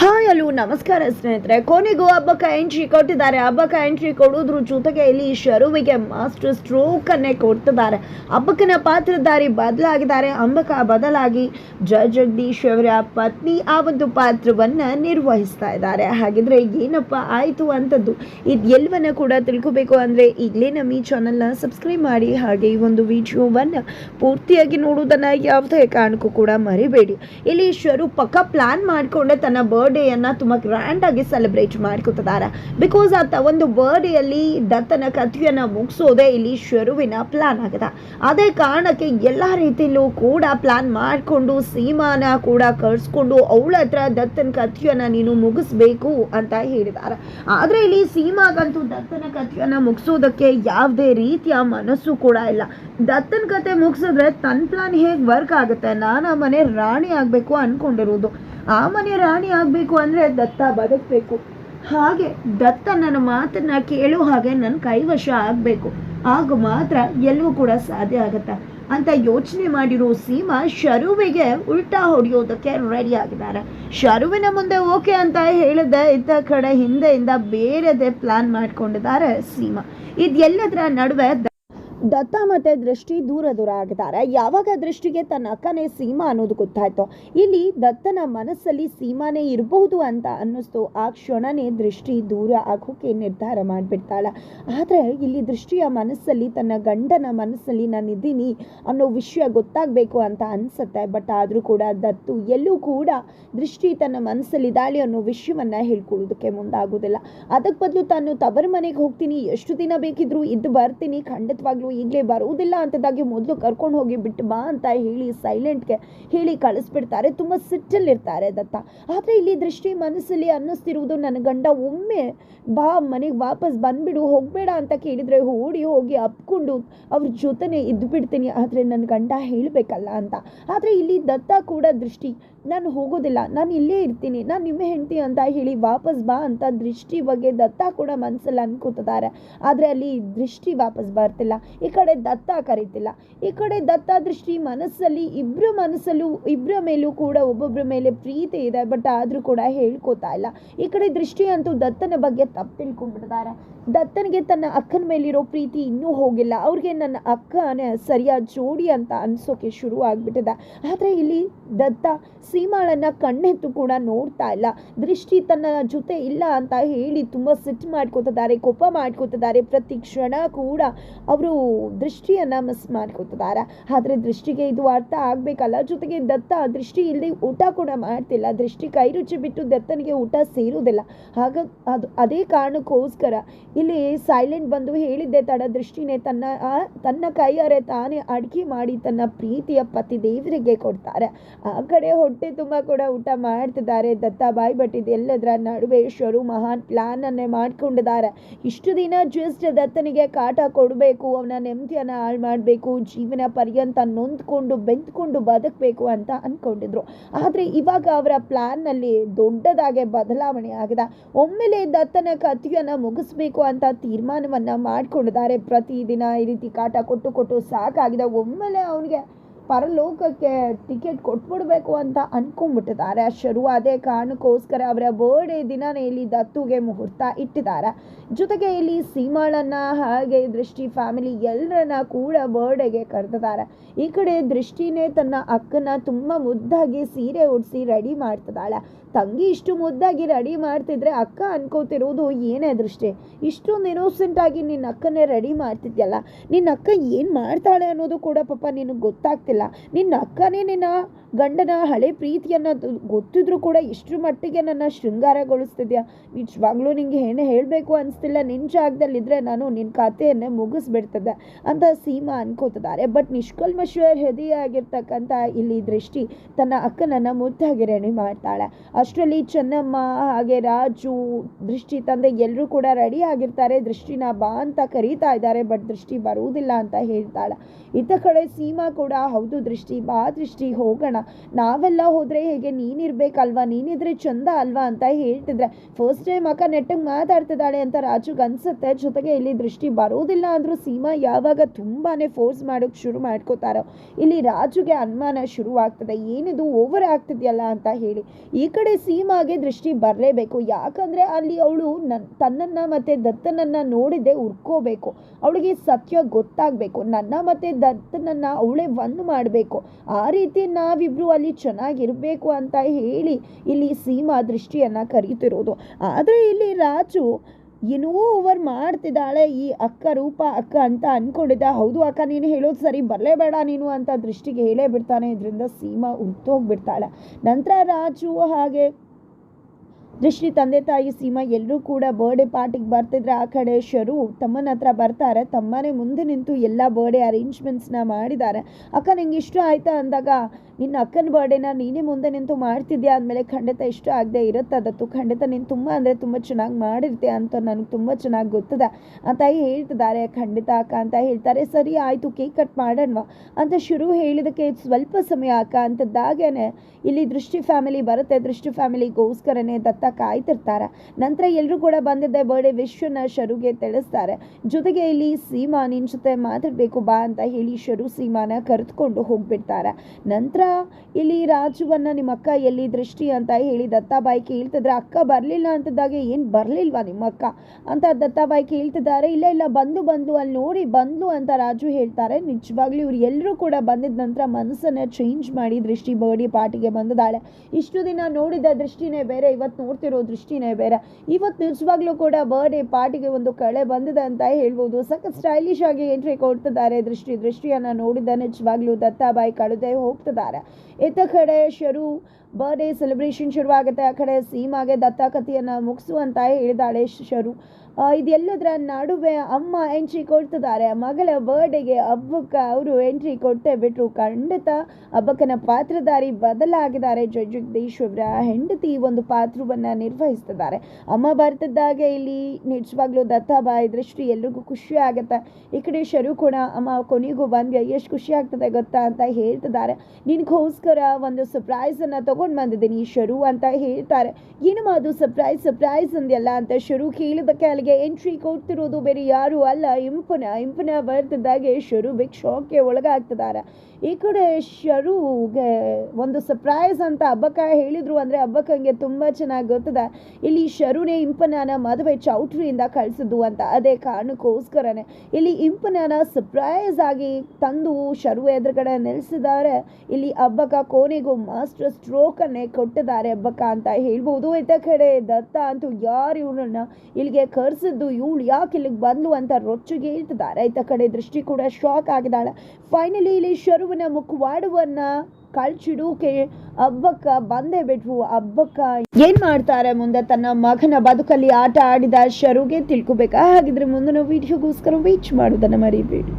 Hi hello ನಮಸ್ಕಾರ, ಸ್ನೇಹಿತರೆ. ಕೊನೆಗೂ ಹಬ್ಬಕ್ಕೆ ಎಂಟ್ರಿ ಕೊಟ್ಟಿದ್ದಾರೆ. ಹಬ್ಬಕ್ಕೆ ಎಂಟ್ರಿ ಕೊಡೋದ್ರ ಜೊತೆಗೆ ಇಲ್ಲಿ ಶರುವಿಗೆ ಮಾಸ್ಟರ್ ಸ್ಟ್ರೋಕ್ ಅನ್ನೇ ಕೊಡ್ತಿದ್ದಾರೆ. ಹಬ್ಬಕ್ಕನ ಪಾತ್ರಧಾರಿ ಬದಲಾಗಿದ್ದಾರೆ. ಅಂಬಕ ಬದಲಾಗಿ ಜಯ ಜಗದೀಶ್ ಅವರ ಪತ್ನಿ ಆ ಒಂದು ಪಾತ್ರವನ್ನ ನಿರ್ವಹಿಸ್ತಾ ಇದ್ದಾರೆ. ಹಾಗಿದ್ರೆ ಏನಪ್ಪ ಆಯ್ತು ಅಂತದ್ದು? ಇದು ಎಲ್ಲವನ್ನ ಕೂಡ ತಿಳ್ಕೊಬೇಕು ಅಂದ್ರೆ ಈಗಲೇ ನಮ್ಮ ಈ ಚಾನಲ್ನ ಸಬ್ಸ್ಕ್ರೈಬ್ ಮಾಡಿ. ಹಾಗೆ ಈ ಒಂದು ವಿಡಿಯೋವನ್ನ ಪೂರ್ತಿಯಾಗಿ ನೋಡುವುದನ್ನ ಯಾವುದೇ ಕಾರಣಕ್ಕೂ ಕೂಡ ಮರಿಬೇಡಿ. ಇಲ್ಲಿ ಶರು ಪಕ್ಕ ಪ್ಲಾನ್ ಮಾಡ್ಕೊಂಡೆ ತನ್ನ ಬರ್ಡೇಯನ್ನ ತುಂಬಾ ಗ್ರ್ಯಾಂಡ್ ಆಗಿ ಸೆಲೆಬ್ರೇಟ್ ಮಾಡ್ಕೊತಿದ್ದಾರೆ ಬಿಕಾಸ್ ಆತ ಒಂದು ಬರ್ಡೇಯಲ್ಲಿ ದತ್ತನ ಕಥೆಯನ್ನ ಮುಗಿಸೋದೇ ಇಲ್ಲಿ ಶರುವಿನ ಪ್ಲಾನ್ ಆಗಿದೆ. ಅದೇ ಕಾರಣಕ್ಕೆ ಎಲ್ಲ ರೀತಿಯಲ್ಲೂ ಕೂಡ ಪ್ಲಾನ್ ಮಾಡಿಕೊಂಡು, ಸೀಮಾನ ಕೂಡ ಕರ್ಸ್ಕೊಂಡು ಅವಳ ಹತ್ರ ದತ್ತನ ಕಥೆಯನ್ನ ನೀನು ಮುಗಿಸ್ಬೇಕು ಅಂತ ಹೇಳಿದ್ದಾರೆ. ಆದ್ರೆ ಇಲ್ಲಿ ಸೀಮಾಗಂತೂ ದತ್ತನ ಕಥೆಯನ್ನ ಮುಗಿಸೋದಕ್ಕೆ ಯಾವುದೇ ರೀತಿಯ ಮನಸ್ಸು ಕೂಡ ಇಲ್ಲ. ದತ್ತನ ಕತೆ ಮುಗಿಸಿದ್ರೆ ತನ್ನ ಪ್ಲಾನ್ ಹೇಗೆ ವರ್ಕ್ ಆಗುತ್ತೆ? ನಾನು ಮನೆ ರಾಣಿ ಆಗಬೇಕು ಅನ್ಕೊಂಡಿರೋದು. ಆ ಮನೆ ರಾಣಿ ಆಗಬೇಕು ಅಂದರೆ ದತ್ತ ಬದುಕಬೇಕು. ಹಾಗೆ ದತ್ತ ನನ್ನ ಮಾತನ್ನ ಕೇಳೋ ಹಾಗೆ ನನ್ನ ಕೈವಶ ಆಗಬೇಕು. ಆಗ ಮಾತ್ರ ಎಲ್ಲವೂ ಕೂಡ ಸಾಧ್ಯ ಆಗುತ್ತೆ. ಅಂತ ಯೋಚನೆ ಮಾಡಿರೋ ಸೀಮಾ ಶರುವಿಗೆ ಉಲ್ಟಾ ಹೊಡೆಯೋದಕ್ಕೆ ರೆಡಿ ಆಗಿದ್ದಾರೆ. ಶರುವಿನ ಮುಂದೆ ಓಕೆ ಅಂತ ಹೇಳಿದೆ ಇದ್ದ ಕಡೆ ಹಿಂದೆಯಿಂದ ಬೇರೆದೇ ಪ್ಲಾನ್ ಮಾಡ್ಕೊಂಡಿದ್ದಾರೆ ಸೀಮಾ. ಇದೆಲ್ಲದರ ನಡುವೆ ದತ್ತ ಮತ್ತೆ ದೃಷ್ಟಿ ದೂರ ದೂರ ಆಗಿದ್ದಾರೆ. ಯಾವಾಗ ದೃಷ್ಟಿಗೆ ತನ್ನ ಅಕ್ಕನೇ ಸೀಮಾ ಅನ್ನೋದು ಗೊತ್ತಾಯ್ತು, ಇಲ್ಲಿ ದತ್ತನ ಮನಸ್ಸಲ್ಲಿ ಸೀಮಾನೇ ಇರಬಹುದು ಅಂತ ಅನ್ನಿಸ್ತು. ಆ ಕ್ಷಣನೇ ದೃಷ್ಟಿ ದೂರ ಆಗೋಕೆ ನಿರ್ಧಾರ ಮಾಡಿಬಿಡ್ತಾಳೆ. ಆದರೆ ಇಲ್ಲಿ ದೃಷ್ಟಿಯ ಮನಸ್ಸಲ್ಲಿ, ತನ್ನ ಗಂಡನ ಮನಸ್ಸಲ್ಲಿ ನಾನು ಇದ್ದೀನಿ ಅನ್ನೋ ವಿಷಯ ಗೊತ್ತಾಗಬೇಕು ಅಂತ ಅನ್ಸುತ್ತೆ. ಬಟ್ ಆದರೂ ಕೂಡ ದತ್ತು ಎಲ್ಲೂ ಕೂಡ ದೃಷ್ಟಿ ತನ್ನ ಮನಸ್ಸಲ್ಲಿದ್ದಾಳೆ ಅನ್ನೋ ವಿಷಯವನ್ನ ಹೇಳ್ಕೊಳ್ಳೋದಕ್ಕೆ ಮುಂದಾಗೋದಿಲ್ಲ. ಅದಕ್ಕೆ ಬದಲು ತಾನು ತವರ ಮನೆಗೆ ಹೋಗ್ತೀನಿ, ಎಷ್ಟು ದಿನ ಬೇಕಿದ್ರು ಇದ್ದು ಬರ್ತೀನಿ, ಖಂಡಿತವಾಗ್ಲೂ ಈಗಲೇ ಬರುವುದಿಲ್ಲ ಅಂತದಾಗಿ ಮೊದಲು ಕರ್ಕೊಂಡು ಹೋಗಿ ಬಿಟ್ಟು ಬಾ ಅಂತ ಹೇಳಿ ಸೈಲೆಂಟ್ಗೆ ಹೇಳಿ ಕಳಿಸ್ಬಿಡ್ತಾರೆ. ತುಂಬ ಸಿಟ್ಟಲ್ಲಿರ್ತಾರೆ ದತ್ತ. ಆದರೆ ಇಲ್ಲಿ ದೃಷ್ಟಿ ಮನಸ್ಸಲ್ಲಿ ಅನ್ನಿಸ್ತಿರುವುದು ನನ್ನ ಗಂಡ, ಒಮ್ಮೆ ಬಾ ಮನೆಗೆ ವಾಪಸ್ ಬಂದ್ಬಿಡು, ಹೋಗಬೇಡ ಅಂತ ಕೇಳಿದರೆ ಓಡಿ ಹೋಗಿ ಅಪ್ಕೊಂಡು ಅವ್ರ ಜೊತೆನೆ ಇದ್ದು ಬಿಡ್ತೀನಿ ಆದರೆ ನನ್ನ ಗಂಡ ಹೇಳಬೇಕಲ್ಲ ಅಂತ. ಆದರೆ ಇಲ್ಲಿ ದತ್ತ ಕೂಡ ದೃಷ್ಟಿ, ನಾನು ಹೋಗೋದಿಲ್ಲ, ನಾನು ಇಲ್ಲೇ ಇರ್ತೀನಿ, ನಾನು ನಿಮ್ಮ ಹೆಂಡತಿ ಅಂತ ಹೇಳಿ ವಾಪಸ್ ಬಾ ಅಂತ ದೃಷ್ಟಿ ಬಗ್ಗೆ ದತ್ತ ಕೂಡ ಮನಸ್ಸಲ್ಲಿ ಅನ್ಕೋತಿದ್ದಾರೆ. ಆದರೆ ಅಲ್ಲಿ ದೃಷ್ಟಿ ವಾಪಸ್ ಬರ್ತಿಲ್ಲ. ಈ ಕಡೆ ದತ್ತ ಕರೀತಿಲ್ಲ. ಈ ಕಡೆ ದತ್ತ ದೃಷ್ಟಿ ಮನಸ್ಸಲ್ಲಿ ಇಬ್ಬರ ಮನಸ್ಸಲ್ಲೂ ಇಬ್ಬರ ಮೇಲೂ ಕೂಡ ಒಬ್ಬೊಬ್ಬರ ಮೇಲೆ ಪ್ರೀತಿ ಇದೆ, ಬಟ್ ಆದರೂ ಕೂಡ ಹೇಳ್ಕೊತಾ ಇಲ್ಲ. ಈ ಕಡೆ ದೃಷ್ಟಿ ಅಂತೂ ದತ್ತನ ಬಗ್ಗೆ ತಪ್ಪು ತಿಳ್ಕೊಂಡ್ಬಿಟ್ಟಿದ್ದಾರೆ ದತ್ತನಿಗೆ ತನ್ನ ಅಕ್ಕನ ಮೇಲಿರೋ ಪ್ರೀತಿ ಇನ್ನೂ ಹೋಗಿಲ್ಲ. ಅವ್ರಿಗೆ ನನ್ನ ಅಕ್ಕನೇ ಸರಿಯಾದ ಜೋಡಿ ಅಂತ ಅನ್ಸೋಕೆ ಶುರು ಆಗಿಬಿಟ್ಟಿದೆ. ಆದರೆ ಇಲ್ಲಿ ದತ್ತ ಸೀಮಾಳನ್ನ ಕಣ್ಣೆತ್ತು ಕೂಡ ನೋಡ್ತಾ ಇಲ್ಲ. ದೃಷ್ಟಿ ತನ್ನ ಜೊತೆ ಇಲ್ಲ ಅಂತ ಹೇಳಿ ತುಂಬ ಸಿಟ್ಟು ಮಾಡ್ಕೋತಿದ್ದಾರೆ, ಕೋಪ ಮಾಡ್ಕೋತಿದ್ದಾರೆ. ಪ್ರತಿ ಕ್ಷಣ ಕೂಡ ಅವರು ದೃಷ್ಟಿಯನ್ನ ಮಿಸ್ ಮಾಡ್ಕೊತಿದ್ದಾರೆ. ಆದರೆ ದೃಷ್ಟಿಗೆ ಇದು ಅರ್ಥ ಆಗಬೇಕಲ್ಲ. ಜೊತೆಗೆ ದತ್ತ ದೃಷ್ಟಿ ಇಲ್ಲದೆ ಊಟ ಕೂಡ ಮಾಡ್ತಿಲ್ಲ. ದೃಷ್ಟಿ ಕೈ ರುಚಿ ಬಿಟ್ಟು ದತ್ತನಿಗೆ ಊಟ ಸೇರುವುದಿಲ್ಲ. ಹಾಗ ಅದು ಅದೇ ಕಾರಣಕ್ಕೋಸ್ಕರ ಇಲ್ಲಿ ಸೈಲೆಂಟ್ ಬಂದು ಹೇಳಿದ್ದೆ ತಡ ದೃಷ್ಟಿನೇ ತನ್ನ ತನ್ನ ಕೈಯಾರೆ ತಾನೇ ಅಡುಗೆ ಮಾಡಿ ತನ್ನ ಪ್ರೀತಿಯ ಪತಿ ದೇವರಿಗೆ ಕೊಡ್ತಾರೆ. ಆ ಕಡೆ ಹೊಟ್ಟೆ ತುಂಬ ಕೂಡ ಊಟ ಮಾಡ್ತಿದ್ದಾರೆ. ದತ್ತ ಬಾಯ್ ಬಟ್ ಎಲ್ಲದರ ನಡುವೆ ಶರು ಮಹಾನ್ ಪ್ಲಾನ್ ಅನ್ನೇ ಮಾಡ್ಕೊಂಡಿದ್ದಾರೆ. ಇಷ್ಟು ದಿನ ಜಸ್ಟ್ ದತ್ತನಿಗೆ ಕಾಟ ಕೊಡಬೇಕು. ಅವನ ನೆಮ್ಮದಿಯನ್ನು ಹಾಳು ಮಾಡಬೇಕು, ಜೀವನ ಪರ್ಯಂತ ನೊಂದ್ಕೊಂಡು ಬೆಂದ್ಕೊಂಡು ಬದುಕಬೇಕು ಅಂತ ಅಂದ್ಕೊಂಡಿದ್ರು ಆದರೆ ಇವಾಗ ಅವರ ಪ್ಲಾನ್ನಲ್ಲಿ ದೊಡ್ಡದಾಗೆ ಬದಲಾವಣೆ ಆಗಿದೆ. ಒಮ್ಮೆಲೆ ದತ್ತನ ಕಥೆಯನ್ನು ಮುಗಿಸ್ಬೇಕು ಅಂತ ತೀರ್ಮಾನವನ್ನು ಮಾಡಿಕೊಂಡಿದ್ದಾರೆ. ಪ್ರತಿದಿನ ಈ ರೀತಿ ಕಾಟ ಕೊಟ್ಟು ಕೊಟ್ಟು ಸಾಕಾಗಿದೆ. ಒಮ್ಮೆಲೆ ಅವನಿಗೆ ಪರಲೋಕಕ್ಕೆ ಟಿಕೆಟ್ ಕೊಟ್ಬಿಡ್ಬೇಕು ಅಂತ ಅನ್ಕೊಂಡ್ಬಿಟ್ಟಿದ್ದಾರೆ. ಶುರುವಾದೇ ಅದೇ ಕಾರಣಕ್ಕೋಸ್ಕರ ಅವರ ಬರ್ಡೇ ದಿನನೇ ಇಲ್ಲಿ ದತ್ತುಗೆ ಮುಹೂರ್ತ ಇಟ್ಟಿದ್ದಾರೆ. ಜೊತೆಗೆ ಇಲ್ಲಿ ಸೀಮಾಳನ್ನ ಹಾಗೆ ದೃಷ್ಟಿ ಫ್ಯಾಮಿಲಿ ಎಲ್ಲರನ್ನ ಕೂಡ ಬರ್ಡೇಗೆ ಕರೆದಿದ್ದಾರೆ. ಈ ಕಡೆ ದೃಷ್ಟಿನೇ ತನ್ನ ಅಕ್ಕನ ತುಂಬ ಮುದ್ದಾಗಿ ಸೀರೆ ಉಡಿಸಿ ರೆಡಿ ಮಾಡ್ತಿದ್ದಾಳೆ. ತಂಗಿ ಇಷ್ಟು ಮುದ್ದಾಗಿ ರೆಡಿ ಮಾಡ್ತಿದ್ರೆ ಅಕ್ಕ ಅನ್ಕೋತಿರೋದು ಏನೇ ದೃಷ್ಟಿ? ಇಷ್ಟೊಂದು ಇನ್ನೋಸೆಂಟ್ ಆಗಿ ನಿನ್ನ ಅಕ್ಕನೇ ರೆಡಿ ಮಾಡ್ತಿದ್ಯಲ್ಲ? ನಿನ್ನ ಅಕ್ಕ ಏನು ಮಾಡ್ತಾಳೆ ಅನ್ನೋದು ಕೂಡ ಪಾಪ ನಿನಗೆ ಗೊತ್ತಾಗ್ತಿಲ್ಲ ನಿನ್ನ ಅಕ್ಕನೇ ನಿನ್ನ ಗಂಡನ ಹಳೆ ಪ್ರೀತಿಯನ್ನ ಗೊತ್ತಿದ್ರು ಕೂಡ ಇಷ್ಟರ ಮಟ್ಟಿಗೆ ನನ್ನ ಶೃಂಗಾರಗೊಳಿಸ್ತಿದ್ಯಾ? ನಿಜವಾಗ್ಲೂ ನಿಂಗೆ ಏನೇ ಹೇಳಬೇಕು ಅನಿಸ್ತಿಲ್ಲ. ನಿನ್ನ ಜಾಗದಲ್ಲಿದ್ದರೆ ನಾನು ನಿನ್ನ ಕಥೆಯನ್ನೇ ಮುಗಿಸ್ಬಿಡ್ತದೆ ಅಂತ ಸೀಮಾ ಅನ್ಕೋತಿದ್ದಾರೆ ಬಟ್ ನಿಷ್ಕಲ್ಮಶ ಹೃದಯಾಗಿರ್ತಕ್ಕಂಥ ಇಲ್ಲಿ ದೃಷ್ಟಿ ತನ್ನ ಅಕ್ಕನನ್ನು ಮುದ್ದಾಗಿ ರೆಡಿ ಮಾಡ್ತಾಳೆ. ಅಷ್ಟರಲ್ಲಿ ಚೆನ್ನಮ್ಮ ಹಾಗೆ ರಾಜು, ದೃಷ್ಟಿ ತಂದೆ ಎಲ್ಲರೂ ಕೂಡ ರೆಡಿ ಆಗಿರ್ತಾರೆ. ದೃಷ್ಟಿನ ಬಾ ಅಂತ ಕರೀತಾ ಇದ್ದಾರೆ, ಬಟ್ ದೃಷ್ಟಿ ಬರುವುದಿಲ್ಲ ಅಂತ ಹೇಳ್ತಾಳೆ. ಇತ್ತ ಕಡೆ ಸೀಮಾ ಕೂಡ ಹೌದು ದೃಷ್ಟಿ, ಬಾ ದೃಷ್ಟಿ, ಹೋಗೋಣ. ನಾವೆಲ್ಲ ಹೋದರೆ ಹೇಗೆ? ನೀನಿರ್ಬೇಕಲ್ವಾ? ನೀನಿದ್ರೆ ಚಂದ ಅಲ್ವಾ ಅಂತ ಹೇಳ್ತಿದ್ರೆ. ಫಸ್ಟ್ ಟೈಮ್ ಅಕ್ಕ ನೆಟ್ಟಗೆ ಮಾತಾಡ್ತಿದ್ದಾಳೆ ಅಂತ ರಾಜುಗೆ ಅನ್ಸುತ್ತೆ. ಜೊತೆಗೆ ಇಲ್ಲಿ ದೃಷ್ಟಿ ಬರೋದಿಲ್ಲ ಅಂದರೂ ಸೀಮಾ ಯಾವಾಗ ತುಂಬಾ ಫೋರ್ಸ್ ಮಾಡೋಕ್ಕೆ ಶುರು ಮಾಡ್ಕೋತಾರೋ. ಇಲ್ಲಿ ರಾಜುಗೆ ಅನುಮಾನ ಶುರುವಾಗ್ತದೆ. ಏನಿದು? ಓವರ್ ಆಗ್ತಿದೆಯಲ್ಲ ಅಂತ ಹೇಳಿ. ಈ ಕಡೆ ಸೀಮಾಗೆ ದೃಷ್ಟಿ ಬರಲೇಬೇಕು. ಯಾಕಂದರೆ ಅಲ್ಲಿ ಅವಳು ನನ್ನ ತನ್ನನ್ನು ಮತ್ತು ದತ್ತನನ್ನು ನೋಡಿದ್ದೆ ಉರ್ಕೋಬೇಕು ಅವಳಿಗೆ ಸತ್ಯ ಗೊತ್ತಾಗಬೇಕು. ನನ್ನ ಮತ್ತು ದತ್ತನನ್ನು ಅವಳೇ ಒಂದು ಮಾಡಬೇಕು. ಆ ರೀತಿ ನಾವಿಬ್ಬರು ಅಲ್ಲಿ ಚೆನ್ನಾಗಿರಬೇಕು ಅಂತ ಹೇಳಿ ಇಲ್ಲಿ ಸೀಮಾ ದೃಷ್ಟಿಯನ್ನು ಕರೀತಿರೋದು. ಆದರೆ ಇಲ್ಲಿ ರಾಜು ಏನೋ ಓವರ್ ಮಾಡ್ತಿದ್ದಾಳೆ. ಈ ಅಕ್ಕ ರೂಪ ಅಕ್ಕ ಅಂತ ಅಂದ್ಕೊಂಡಿದ್ದ ಹೌದು ಅಕ್ಕ, ನೀನು ಹೇಳೋದು ಸರಿ. ಬರಲೇಬೇಡ ನೀನು ಅಂತ ದೃಷ್ಟಿಗೆ ಹೇಳೇ ಬಿಡ್ತಾನೆ. ಇದರಿಂದ ಸೀಮಾ ಉರ್ತೋಗ್ಬಿಡ್ತಾಳೆ ನಂತರ ರಾಜು ಹಾಗೆ ದೃಷ್ಟಿ ತಂದೆ ತಾಯಿ ಸೀಮಾ ಎಲ್ಲರೂ ಕೂಡ ಬರ್ಡೇ ಪಾರ್ಟಿಗೆ ಬರ್ತಿದ್ರೆ ಆ ಕಡೆ ಶರು ತಮ್ಮನ ಹತ್ರ ಬರ್ತಾರೆ. ತಮ್ಮನೇ ಮುಂದೆ ನಿಂತು ಎಲ್ಲ ಬರ್ಡೇ ಅರೇಂಜ್ಮೆಂಟ್ಸ್ನ ಮಾಡಿದ್ದಾರೆ. ಅಕ್ಕ, ನಿಂಗೆ ಇಷ್ಟ ಆಯ್ತಾ ಅಂದಾಗ, ನಿನ್ನ ಅಕ್ಕನ ಬರ್ಡೇನ ನೀನೇ ಮುಂದೆ ನಿಂತು ಮಾಡ್ತಿದ್ಯಾ ಅಂದಮೇಲೆ ಖಂಡಿತ ಇಷ್ಟ ಆಗದೆ ಇರುತ್ತೆ. ಅದತ್ತು ಖಂಡಿತ ನೀನು ತುಂಬ ಅಂದರೆ ತುಂಬ ಚೆನ್ನಾಗಿ ಮಾಡಿರ್ತೀಯ ಅಂತ ನನಗೆ ತುಂಬ ಚೆನ್ನಾಗಿ ಗೊತ್ತದೆ ಅಂತ ಹೇಳ್ತಿದ್ದಾರೆ. ಖಂಡಿತ ಅಕ್ಕ ಅಂತ ಹೇಳ್ತಾರೆ. ಸರಿ ಆಯಿತು ಕೇಕ್ ಕಟ್ ಮಾಡೋಣವಾ ಅಂತ ಶುರು ಹೇಳಿದಕ್ಕೆ ಸ್ವಲ್ಪ ಸಮಯ ಅಕ್ಕ ಅಂತದ್ದಾಗೇನೆ, ಇಲ್ಲಿ ದೃಷ್ಟಿ ಫ್ಯಾಮಿಲಿ ಬರುತ್ತೆ. ದೃಷ್ಟಿ ಫ್ಯಾಮಿಲಿಗೋಸ್ಕರನೇ ದತ್ತ ಕಾಯ್ತಿರ್ತಾರೆ. ನಂತರ ಎಲ್ಲರೂ ಕೂಡ ಬಂದಿದ್ದೆ ಬರ್ಡೇ ವಿಶ್ವನ ಶರುಗೆ ತಿಳಿಸ್ತಾರೆ. ಜೊತೆಗೆ ಇಲ್ಲಿ ಸೀಮಾ ನಿನ್ನ ಜೊತೆ ಮಾತಾಡಬೇಕು ಬಾ ಅಂತ ಹೇಳಿ ಶರು ಸೀಮಾನ ಕರೆದುಕೊಂಡು ಹೋಗ್ಬಿಡ್ತಾರೆ. ನಂತರ ಇಲ್ಲಿ ರಾಜುವನ್ನ ನಿಮ್ಮ ಅಕ್ಕ ಎಲ್ಲಿ ದೃಷ್ಟಿ ಅಂತ ಹೇಳಿ ದತ್ತಾಬಾಯಿ ಕೇಳ್ತಿದ್ರೆ, ಅಕ್ಕ ಬರಲಿಲ್ಲ ಅಂತದಾಗ ಏನು ಬರಲಿಲ್ವಾ ನಿಮ್ಮ ಅಕ್ಕ? ಅಂತ ದತ್ತಾಬಾಯಿ ಕೇಳ್ತಿದ್ದಾರೆ. ಇಲ್ಲ ಇಲ್ಲ, ಬಂದು ಬಂದು, ಅಲ್ಲಿ ನೋಡಿ ಬಂದು ಅಂತ ರಾಜು ಹೇಳ್ತಾರೆ. ನಿಜವಾಗ್ಲೂ ಇವ್ರು ಎಲ್ಲರೂ ಕೂಡ ಬಂದಿದ್ದ ನಂತರ ಮನಸ್ಸನ್ನು ಚೇಂಜ್ ಮಾಡಿ ದೃಷ್ಟಿ ಬರ್ಡಿ ಪಾರ್ಟಿಗೆ ಬಂದಿದ್ದಾಳೆ. ಇಷ್ಟು ದಿನ ನೋಡಿದ ದೃಷ್ಟಿನೇ ಬೇರೆ, ಇವತ್ತು ನೋಡ್ತಿರೋ ದೃಷ್ಟಿನೇ ಬೇರೆ. ಇವತ್ತು ನಿಜವಾಗ್ಲೂ ಕೂಡ ಬರ್ಡೇ ಪಾರ್ಟಿಗೆ ಒಂದು ಕಳೆ ಬಂದಿದೆ ಅಂತ ಹೇಳ್ಬೋದು. ಸಖತ್ ಸ್ಟೈಲಿಶ್ ಆಗಿ ಎಂಟ್ರಿ ಕೊಡ್ತಿದ್ದಾರೆ. ದೃಷ್ಟಿ, ದೃಷ್ಟಿಯನ್ನು ನೋಡಿದ ನಿಜವಾಗ್ಲೂ ದತ್ತಾಬಾಯಿ ಕಳೆದೇ ಹೋಗ್ತಿದ್ದಾರೆ. ಇತ್ತ ಕಡೆ ಶರು ಬರ್ಡೇ ಸೆಲೆಬ್ರೇಷನ್ ಶುರುವಾಗುತ್ತೆ. ಆ ಕಡೆ ಸೀಮಾಗೆ ದತ್ತ ಮುಗಿಸು ಅಂತ ಹೇಳಿದಾಳೆ ಶರು. ಇದೆಲ್ಲದರ ನಡುವೆ ಅಮ್ಮ ಎಂಟ್ರಿ ಕೊಡ್ತಿದ್ದಾರೆ. ಮಗಳ ಬರ್ಡೇಗೆ ಹಬ್ಬಕ್ಕೆ ಅವರು ಎಂಟ್ರಿ ಕೊಟ್ಟೇ ಬಿಟ್ಟರು ಖಂಡಿತ ಹಬ್ಬಕ್ಕನ ಪಾತ್ರಧಾರಿ ಬದಲಾಗಿದ್ದಾರೆ. ಜಯ ಜಗದೀಶ್ ಅವರ ಹೆಂಡತಿ ಒಂದು ಪಾತ್ರವನ್ನು ನಿರ್ವಹಿಸ್ತಿದ್ದಾರೆ. ಅಮ್ಮ ಬರ್ತಿದ್ದಾಗ ಇಲ್ಲಿ ನಿಜವಾಗ್ಲೂ ದತ್ತಾಬಾಯಿ ದೃಷ್ಟಿ ಎಲ್ರಿಗೂ ಖುಷಿ ಆಗುತ್ತೆ. ಈ ಕಡೆ ಶರು ಕೂಡ ಅಮ್ಮ ಕೊನೆಗೂ ಬಂದ್ಯ ಎಷ್ಟು ಖುಷಿ ಆಗ್ತದೆ ಗೊತ್ತಾ ಅಂತ ಹೇಳ್ತಿದ್ದಾರೆ. ನಿನಗೋಸ್ಕರ ಒಂದು ಸರ್ಪ್ರೈಸನ್ನು ತೊಗೊಂಡು ಬಂದಿದ್ದೀನಿ ಶರು ಅಂತ ಹೇಳ್ತಾರೆ. ಏನಮ್ಮ ಅದು ಸರ್ಪ್ರೈಸ್ ಸರ್ಪ್ರೈಸ್ ಅಂದ್ಯಲ್ಲ ಅಂತ ಶರು ಕೇಳಿದಕ್ಕೆ ಅಲ್ಲಿಗೆ ಎಂಟ್ರಿ ಕೊಡ್ತಿರೋದು ಬೇರೆ ಯಾರು ಅಲ್ಲ. ಇಂಪನ ಇಂಪನ ಬರ್ತಿದ್ದಾಗೆ ಶರು ಬಿಗ್ ಶಾಕ್ಗೆ ಒಳಗಾಗ್ತಿದ್ದಾರೆ. ಈ ಕಡೆ ಶರುಗೆ ಒಂದು ಸರ್ಪ್ರೈಸ್ ಅಂತ ಹಬ್ಬಕ್ಕ ಹೇಳಿದ್ರು ಅಂದರೆ ಹಬ್ಬಕ್ಕಂಗೆ ತುಂಬ ಚೆನ್ನಾಗಿ ಗೊತ್ತದ. ಇಲ್ಲಿ ಶರುನೇ ಇಂಪನನ ಮದುವೆ ಚೌಟ್ರಿಯಿಂದ ಕಳಿಸಿದ್ದು ಅಂತ ಅದೇ ಕಾರಣಕ್ಕೋಸ್ಕರನೇ. ಇಲ್ಲಿ ಇಂಪನನ ಸರ್ಪ್ರೈಸ್ ಆಗಿ ತಂದು ಶರು ಎದುರುಗಡೆ ನಿಲ್ಲಿಸಿದ್ದಾರೆ ಇಲ್ಲಿ ಹಬ್ಬಕ್ಕ ಕೋನೆಗೂ ಮಾಸ್ಟರ್ ಸ್ಟ್ರೋಕನ್ನೇ ಕೊಟ್ಟಿದ್ದಾರೆ ಹಬ್ಬಕ್ಕ ಅಂತ ಹೇಳ್ಬೋದು. ಇತ್ತ ಕಡೆ ದತ್ತ ಅಂತೂ ಯಾರು ಇವ್ರನ್ನ ಇಲ್ಲಿಗೆ ಕರೆಸಿದ್ದು ಇವಳು ಯಾಕೆ ಇಲ್ಲಿಗೆ ಬಂದ್ಲು ಅಂತ ರೊಚ್ಚಿಗೆ ಹೇಳ್ತಿದ್ದಾರೆ. ರೈತ ಕಡೆ ದೃಷ್ಟಿ ಕೂಡ ಶಾಕ್ ಆಗಿದ್ದಾಳೆ. ಫೈನಲಿ ಇಲ್ಲಿ ಶರುವಿನ ಮುಖವಾಡುವನ್ನ ಕಳ್ಚಿಡೋಕೆ ಹಬ್ಬಕ್ಕ ಬಂದೇ ಬಿಟ್ರು. ಹಬ್ಬಕ್ಕ ಏನ್ ಮಾಡ್ತಾರೆ ಮುಂದೆ ತನ್ನ ಮಗನ ಬದುಕಲ್ಲಿ ಆಟ ಆಡಿದ ಶರುಗೆ ತಿಳ್ಕೊಬೇಕಾ? ಹಾಗಿದ್ರೆ ಮುಂದಿನ ವಿಡಿಯೋಗೋಸ್ಕರ ವೀಚ್ ಮಾಡೋದನ್ನ ಮರಿಬೇಡಿ.